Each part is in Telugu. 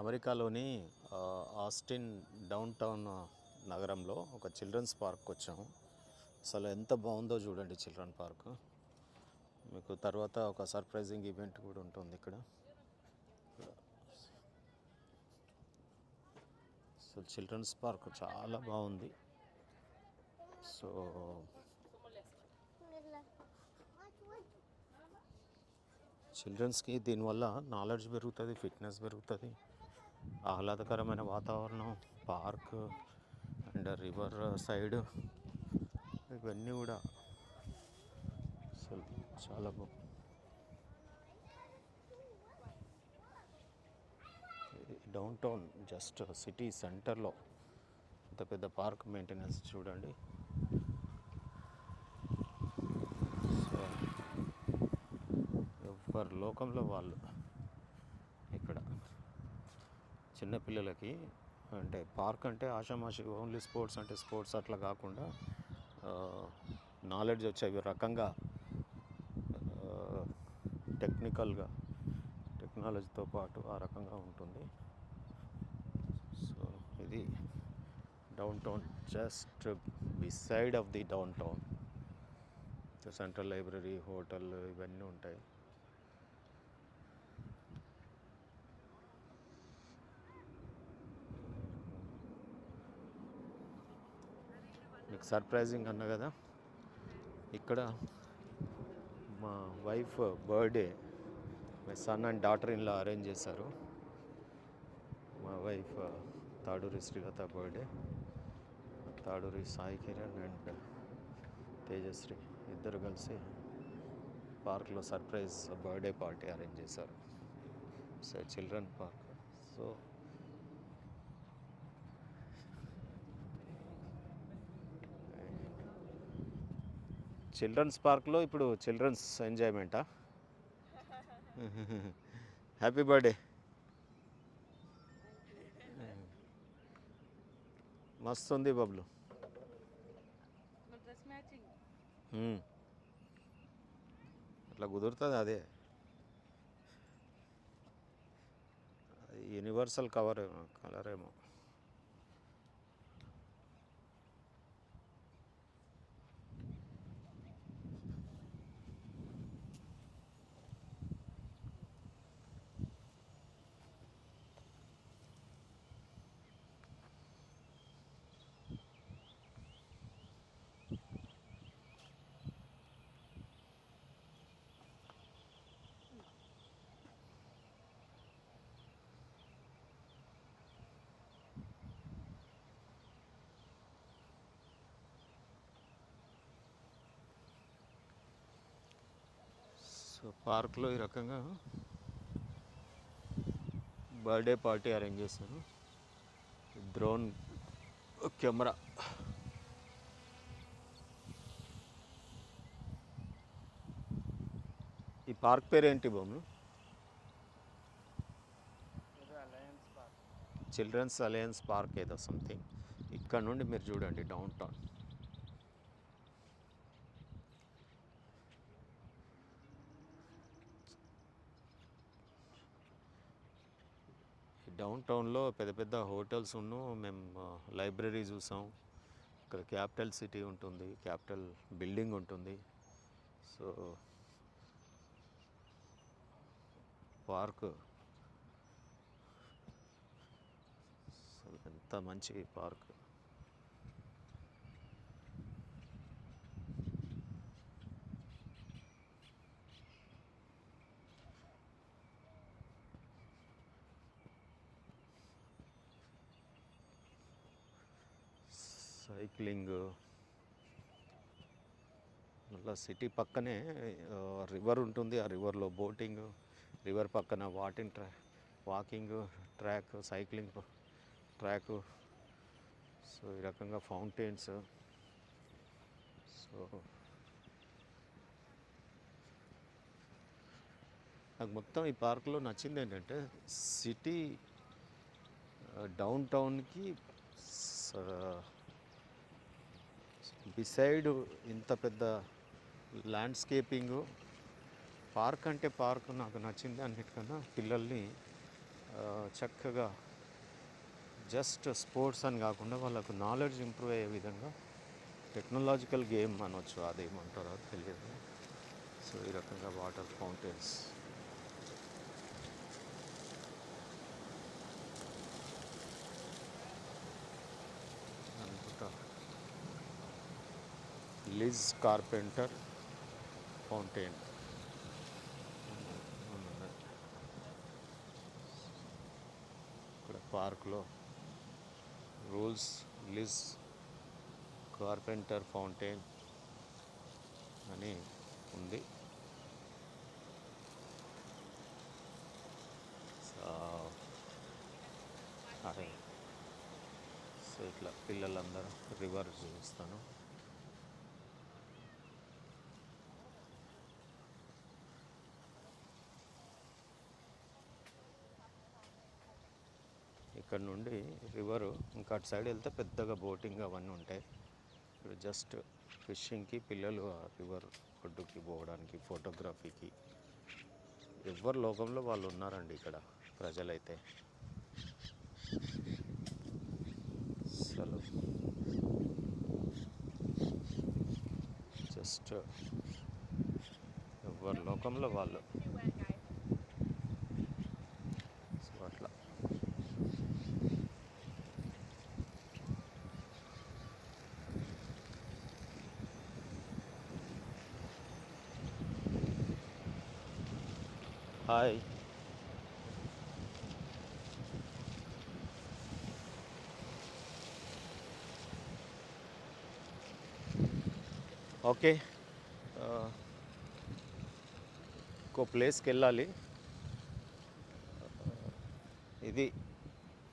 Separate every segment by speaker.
Speaker 1: అమెరికాలోని ఆస్టిన్ డౌన్ టౌన్ నగరంలో ఒక చిల్డ్రన్స్ పార్క్ వచ్చాము అసలు ఎంత బాగుందో చూడండి చిల్డ్రన్ పార్క్. మీకు తర్వాత ఒక సర్ప్రైజింగ్ ఈవెంట్ కూడా ఉంటుంది ఇక్కడ. సో చిల్డ్రన్స్ పార్క్ చాలా బాగుంది. సో చిల్డ్రన్స్కి దీనివల్ల నాలెడ్జ్ పెరుగుతుంది ఫిట్నెస్ పెరుగుతుంది. ఆహ్లాదకరమైన వాతావరణం పార్క్ అండ్ రివర్ సైడ్ ఇవన్నీ కూడా. అసలు చాలా బా డౌన్ టౌన్ జస్ట్ సిటీ సెంటర్లో అంత పెద్ద పార్క్ మెయింటెనెన్స్ చూడండి. సో ఎవరి లోకంలో వాళ్ళు ఇక్కడ చిన్నపిల్లలకి అంటే పార్క్ అంటే ఆషామాషి ఓన్లీ స్పోర్ట్స్ అంటే స్పోర్ట్స్ అట్లా కాకుండా నాలెడ్జ్ వచ్చే రకంగా టెక్నికల్గా టెక్నాలజీతో పాటు ఆ రకంగా ఉంటుంది. సో ఇది downtown just beside of the downtown. Central library hotel ఇవన్నీ ఉంటాయి. సర్ప్రైజింగ్ అన్న కదా. ఇక్కడ మా wife birthday my son and daughter ఇన్లో arrange చేశారు. మా wife Taduri Srilatha birthday Taduri Sai Kiran and Tejashri ఇద్దరు కలిసి పార్క్లో సర్ప్రైజ్ బర్త్డే పార్టీ అరేంజ్ చేశారు. So children park. So children's పార్క్లో ఇప్పుడు చిల్డ్రన్స్ ఎంజాయ్మెంటా? Happy birthday. మస్తు ఉంది బబ్లు. అట్లా కుదురుతుంది అదే. అది యూనివర్సల్ కవర్ కలర్ ఏమో. సో పార్క్లో ఈ రకంగా బర్త్డే పార్టీ అరేంజ్ చేశారు. Drone camera. ఈ పార్క్ పేరు ఏంటి బొమ్మ? Children's alliance park. ఏదో సంథింగ్. ఇక్కడ నుండి మీరు చూడండి డౌన్ టౌన్ డౌన్ టౌన్లో పెద్ద పెద్ద హోటల్స్ ఉన్ను మేము లైబ్రరీ చూసాం. ఇక్కడ క్యాపిటల్ సిటీ ఉంటుంది క్యాపిటల్ బిల్డింగ్ ఉంటుంది. So park. ఎంత మంచి పార్క్. సైక్లింగ్. మళ్ళీ సిటీ పక్కనే రివర్ ఉంటుంది. ఆ రివర్లో బోటింగ్ రివర్ పక్కన వాటింగ్ ట్రా walking track cycling track. So ఈ రకంగా ఫౌంటైన్స్. సో నాకు మొత్తం ఈ పార్క్లో నచ్చింది ఏంటంటే సిటీ డౌన్ టౌన్కి బిసైడ్ ఇంత పెద్ద ల్యాండ్స్కేపింగు పార్క్ అంటే పార్క్ నాకు నచ్చింది అన్నిటికన్నా పిల్లల్ని చక్కగా జస్ట్ స్పోర్ట్స్ అని కాకుండా వాళ్ళకు నాలెడ్జ్ ఇంప్రూవ్ అయ్యే విధంగా టెక్నాలజికల్ గేమ్ అనొచ్చు అదేమంటారో తెలియదు. సో ఈ రకంగా water fountains Liz Carpenter fountain. ఇక్కడ పార్క్లో రూల్స్ లిజ్ కార్పెంటర్ ఫౌంటైన్ అని ఉంది. అదే సో ఇట్లా పిల్లలందరూ రివర్ చూపిస్తాను. ఇక్కడ నుండి రివరు ఇంకా అటు సైడ్ వెళ్తే పెద్దగా బోటింగ్ అవన్నీ ఉంటాయి. ఇక్కడ జస్ట్ ఫిషింగ్కి పిల్లలు ఆ రివర్ ఒడ్డుకి పోవడానికి ఫోటోగ్రఫీకి. ఎవరు లోకంలో వాళ్ళు ఉన్నారండి ఇక్కడ ప్రజలైతే. అసలు జస్ట్ ఎవరి లోకంలో వాళ్ళు సో అట్లా హాయ్. ఓకే. ఇంకో ప్లేస్కి వెళ్ళాలి. ఇది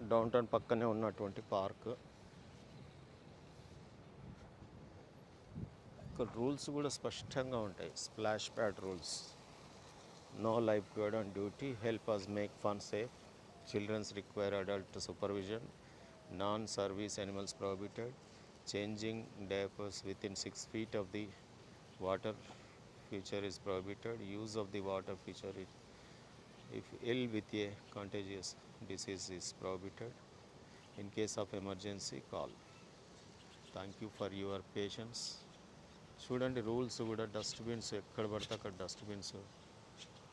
Speaker 1: డౌన్ టౌన్ పక్కనే ఉన్నటువంటి పార్క్. ఇక్కడ రూల్స్ కూడా స్పష్టంగా ఉంటాయి. Splash pad rules. no lifeguard on duty help us make fun safe children's require adult supervision non service animals prohibited changing diapers within six feet of the water feature is prohibited use of the water feature is if ill with a contagious disease is prohibited in case of emergency call thank you for your patience చూడండి రూల్స్ కూడా డస్ట్బిన్స్ ఎక్కడ పడితే అక్కడ డస్ట్బిన్స్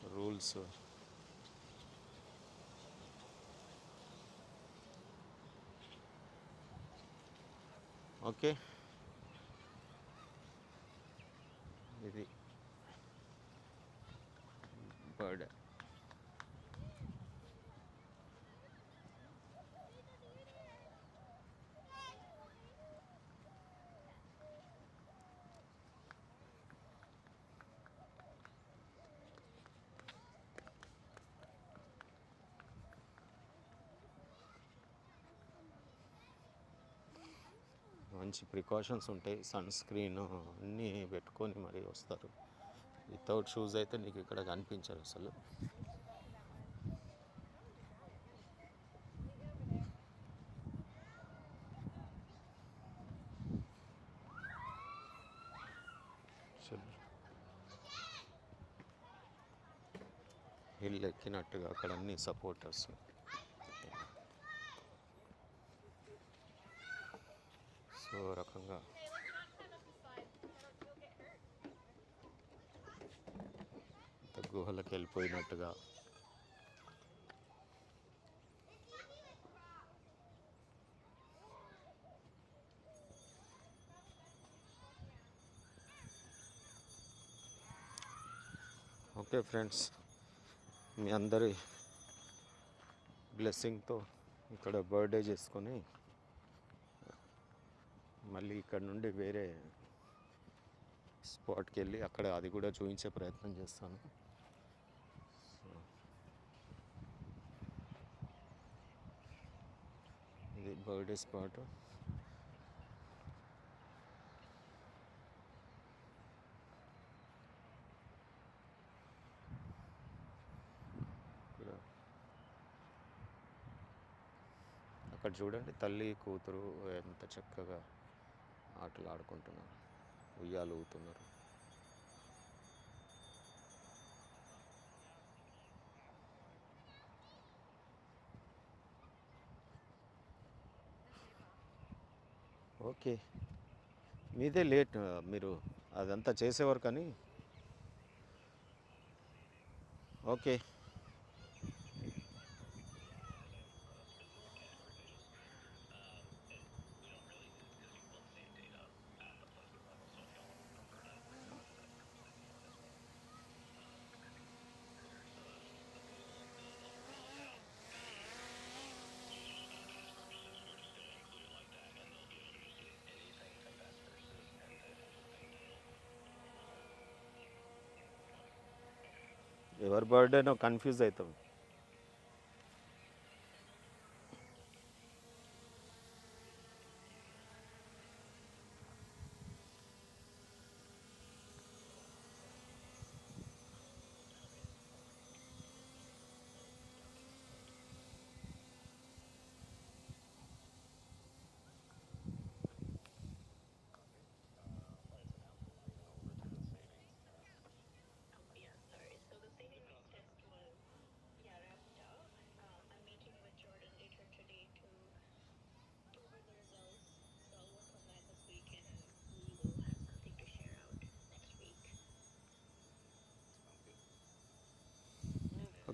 Speaker 1: రూల్స్. ఓకే. ఇది. బర్డ్. మంచి ప్రికాషన్స్ ఉంటాయి. సన్ స్క్రీన్ అన్నీ పెట్టుకొని మరీ వస్తారు. వితౌట్ షూస్ అయితే నీకు ఇక్కడ కనిపించరు అసలు. హిల్ ఎక్కినట్టుగా అక్కడ అన్ని సపోర్టర్స్ సో రకంగా. గుహలకు వెళ్ళిపోయినట్టుగా. ఓకే ఫ్రెండ్స్ మీ అందరి బ్లెస్సింగ్తో ఇక్కడ బర్త్డే చేసుకొని మళ్ళీ ఇక్కడ నుండి వేరే స్పాట్కి వెళ్ళి అక్కడ అది కూడా చూపించే ప్రయత్నం చేస్తాను. ఇది బర్త్డే స్పాట్. అక్కడ చూడండి తల్లి కూతురు ఎంత చక్కగా ఆటలు ఆడుకుంటున్నారు ఉయ్యాలు ఊతున్నారు
Speaker 2: ఓకే. మీదే లేట్ మీరు అదంతా చేసేవారు కానీ. ఓకే. ఎవరి బర్త్డేనో కన్ఫ్యూజ్ అవుతాం.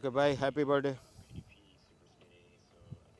Speaker 2: Okay boy happy birthday